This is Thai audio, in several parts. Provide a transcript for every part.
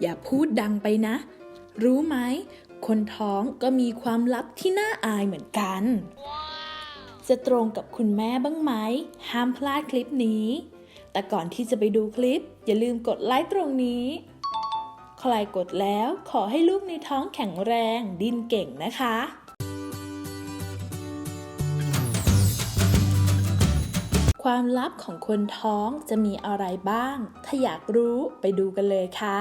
อย่าพูดดังไปนะ รู้ไหม คนท้องก็มีความลับที่น่าอายเหมือนกัน จะตรงกับคุณแม่บ้างไหม ห้ามพลาดคลิปนี้ แต่ก่อนที่จะไปดูคลิป อย่าลืมกดไลค์ตรงนี้ ใครกดแล้วขอให้ลูกในท้องแข็งแรงดิ้นเก่งนะคะความลับของคนท้องจะมีอะไรบ้าง ถ้าอยากรู้ไปดูกันเลยค่ะ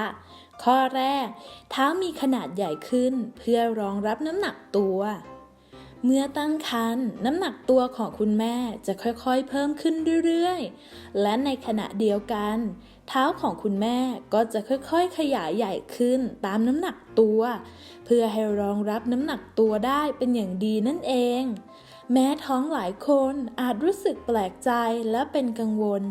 ข้อแรก เท้ามีขนาดใหญ่ขึ้นเพื่อรองรับน้ำหนักตัว เมื่อตั้งครรภ์น้ำหนักตัวของคุณแม่จะค่อยๆ เพิ่มขึ้นเรื่อยๆ และในขณะเดียวกัน เท้าของคุณแม่ก็จะค่อยๆ ขยายใหญ่ขึ้นตามน้ำหนักตัว เพื่อให้รองรับน้ำหนักตัวได้เป็นอย่างดีนั่นเอง แม้ท้องหลายคนอาจรู้สึกแปลกใจและเป็นกังวล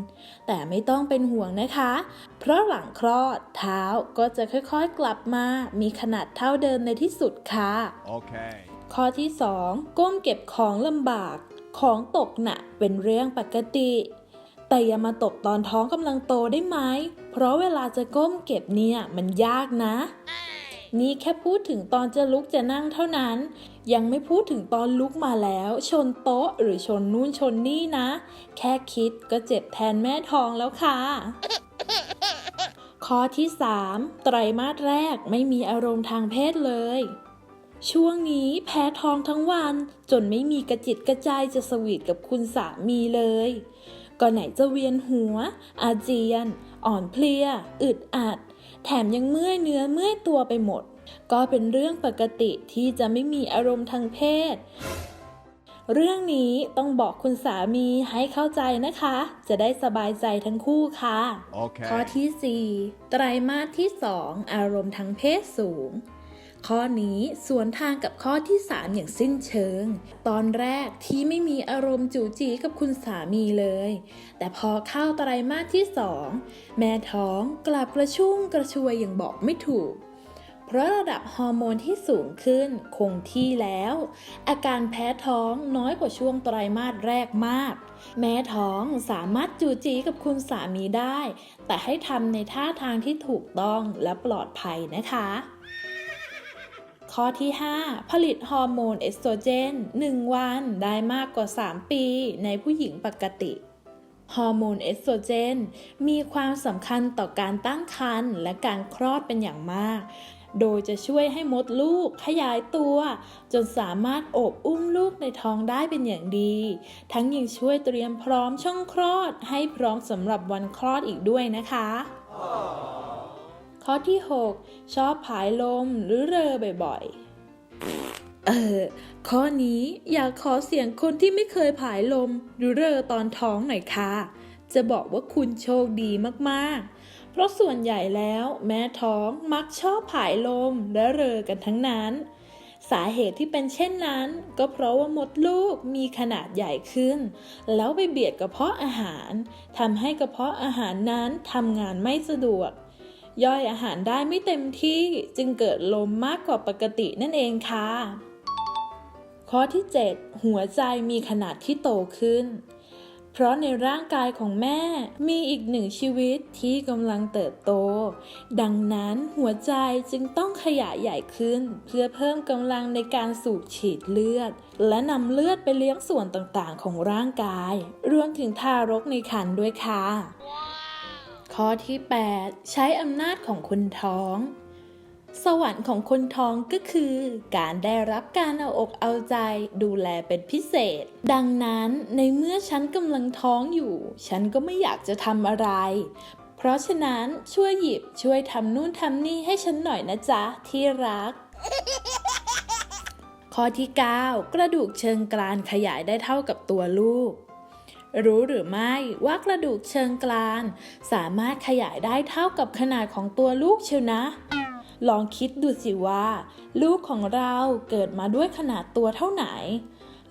แต่ไม่ต้องเป็นห่วงนะคะ เพราะหลังคลอดเท้าก็จะค่อยๆกลับมา มีขนาดเท่าเดิมในที่สุดค่ะ Okay. ข้อที่ 2 ก้มเก็บของลำบาก ของตกหนักเป็นเรื่องปกติ แต่อย่ามาตกตอนท้องกำลังโตได้ไหม เพราะเวลาจะก้มเก็บเนี่ยมันยากนะ นี่แค่พูดถึงตอนจะลุกจะนั่งเท่านั้น ยังไม่พูดถึงตอนลุกมาแล้ว ชนโต๊ะหรือชนนู่นชนนี่นะ แค่คิดก็เจ็บแทนแม่ท้องแล้วค่ะ ข้อที่ 3 ไตรมาสแรกไม่มีอารมณ์ทางเพศเลย ช่วงนี้แพ้ท้องทั้งวัน จนไม่มีกระจิตกระใจจะสวีทกับคุณสามีเลยก็ไหนจะเวียนหัว อาเจียน อ่อนเพลีย อึดอัด แถมยังเมื่อยเนื้อเมื่อยตัวไปหมด ก็เป็นเรื่องปกติที่จะไม่มีอารมณ์ทางเพศ เรื่องนี้ต้องบอกคุณสามีให้เข้าใจนะคะ จะได้สบายใจทั้งคู่ค่ะ Okay. ข้อที่ 4 ไตรมาสที่ 2 อารมณ์ทางเพศสูงข้อนี้สวนทางกับข้อที่ 3 อย่างสิ้นเชิง ตอนแรกที่ไม่มีอารมณ์จูจีกับคุณสามีเลย แต่พอเข้าไตรมาสที่ 2 แม่ท้องกลับกระชุ่มกระชวยอย่างบอกไม่ถูก เพราะระดับฮอร์โมนที่สูงขึ้นคงที่แล้ว อาการแพ้ท้องน้อยกว่าช่วงไตรมาสแรกมาก แม้ท้องสามารถจูจีกับคุณสามีได้ แต่ให้ทำในท่าทางที่ถูกต้องและปลอดภัยนะคะ ข้อที่ 5 ผลิตฮอร์โมนเอสโตรเจน 1 วันได้มากกว่า 3 ปีในผู้หญิงปกติฮอร์โมนเอสโตรเจน มีความสำคัญต่อการตั้งครรภ์และการคลอดเป็นอย่างมาก โดยจะช่วยให้มดลูกขยายตัว จนสามารถโอบอุ้มลูกในท้องได้เป็นอย่างดี ทั้งยังช่วยเตรียมพร้อมช่องคลอด ให้พร้อมสำหรับวันคลอดอีกด้วยนะคะ ข้อที่ 6 ชอบผายลมหรือเรอบ่อยๆ เออ ข้อนี้อยากขอเสียงคนที่ไม่เคยผายลมหรือเรอตอนท้องหน่อยค่ะ จะบอกว่าคุณโชคดีมากๆ เพราะส่วนใหญ่แล้วแม่ท้องมักชอบผายลมและเรอกันทั้งนั้น สาเหตุที่เป็นเช่นนั้น ก็เพราะว่ามดลูกมีขนาดใหญ่ขึ้น แล้วไปเบียดกระเพาะอาหารทำให้กระเพาะอาหารนั้นทำงานไม่สะดวก ย่อยอาหารได้ไม่เต็มที่จึงเกิดลมมากกว่าปกตินั่นเองค่ะข้อที่ 7 หัวใจมีขนาดที่โตขึ้น เพราะในร่างกายของแม่มีอีกหนึ่งชีวิตที่กำลังเติบโต ดังนั้นหัวใจจึงต้องขยายใหญ่ขึ้น เพื่อเพิ่มกำลังในการสูบฉีดเลือด และนำเลือดไปเลี้ยงส่วนต่างๆ ของร่างกาย รวมถึงทารกในครรภ์ด้วยค่ะ ข้อที่ 8 ใช้อำนาจของคนท้อง สวรรค์ของคนท้องก็คือ การได้รับการเอาอกเอาใจดูแลเป็นพิเศษ ดังนั้นในเมื่อฉันกำลังท้องอยู่ ฉันก็ไม่อยากจะทำอะไร เพราะฉะนั้นช่วยหยิบช่วยทำนู่นทำนี่ให้ฉันหน่อยนะจ๊ะ ที่รัก ข้อที่ 9 กระดูกเชิงกรานขยายได้เท่ากับตัวลูกรู้หรือไม่ว่ากระดูกเชิงกราน สามารถขยายได้เท่ากับขนาดของตัวลูกเชียวนะ ลองคิดดูสิว่า ลูกของเราเกิดมาด้วยขนาดตัวเท่าไหน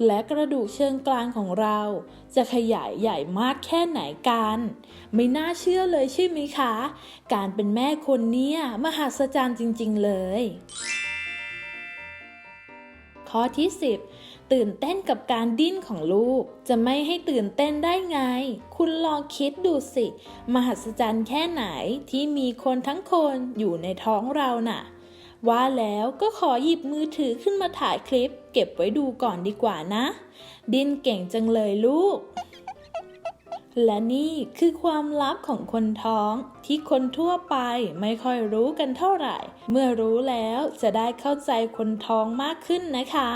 และกระดูกเชิงกลางของเรา จะขยายใหญ่มากแค่ไหนกัน ไม่น่าเชื่อเลยใช่ไหมคะ การเป็นแม่คนเนี้ยมหัศจรรย์จริง ๆ เลย ข้อที่ 10 ตื่นเต้นกับการดิ้นของลูก จะไม่ให้ตื่นเต้นได้ไง คุณลองคิดดูสิ มหัศจรรย์แค่ไหนที่มีคนทั้งคนอยู่ในท้องเราน่ะ ว่าแล้วก็ขอหยิบมือถือขึ้นมาถ่ายคลิป เก็บไว้ดูก่อนดีกว่านะ ดิ้นเก่งจังเลยลูกและนี่คือความลับของคนท้องที่คนทั่วไปไม่ค่อยรู้กันเท่าไหร่ เมื่อรู้แล้วจะได้เข้าใจคนท้องมากขึ้นนะคะ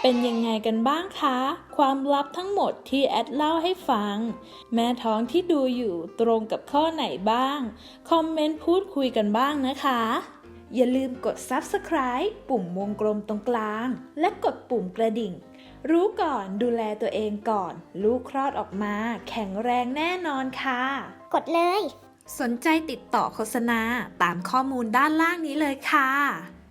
เป็นยังไงกันบ้างคะ ความลับทั้งหมดที่แอดเล่าให้ฟัง แม่ท้องที่ดูอยู่ตรงกับข้อไหนบ้าง คอมเมนต์พูดคุยกันบ้างนะคะ อย่าลืมกด Subscribe ปุ่มวงกลมตรงกลาง และกดปุ่มกระดิ่ง รู้ก่อนดูแลตัวเองก่อน ลูกคลอดออกมา แข็งแรงแน่นอนค่ะ กดเลย สนใจติดต่อโฆษณาตามข้อมูลด้านล่างนี้เลยค่ะ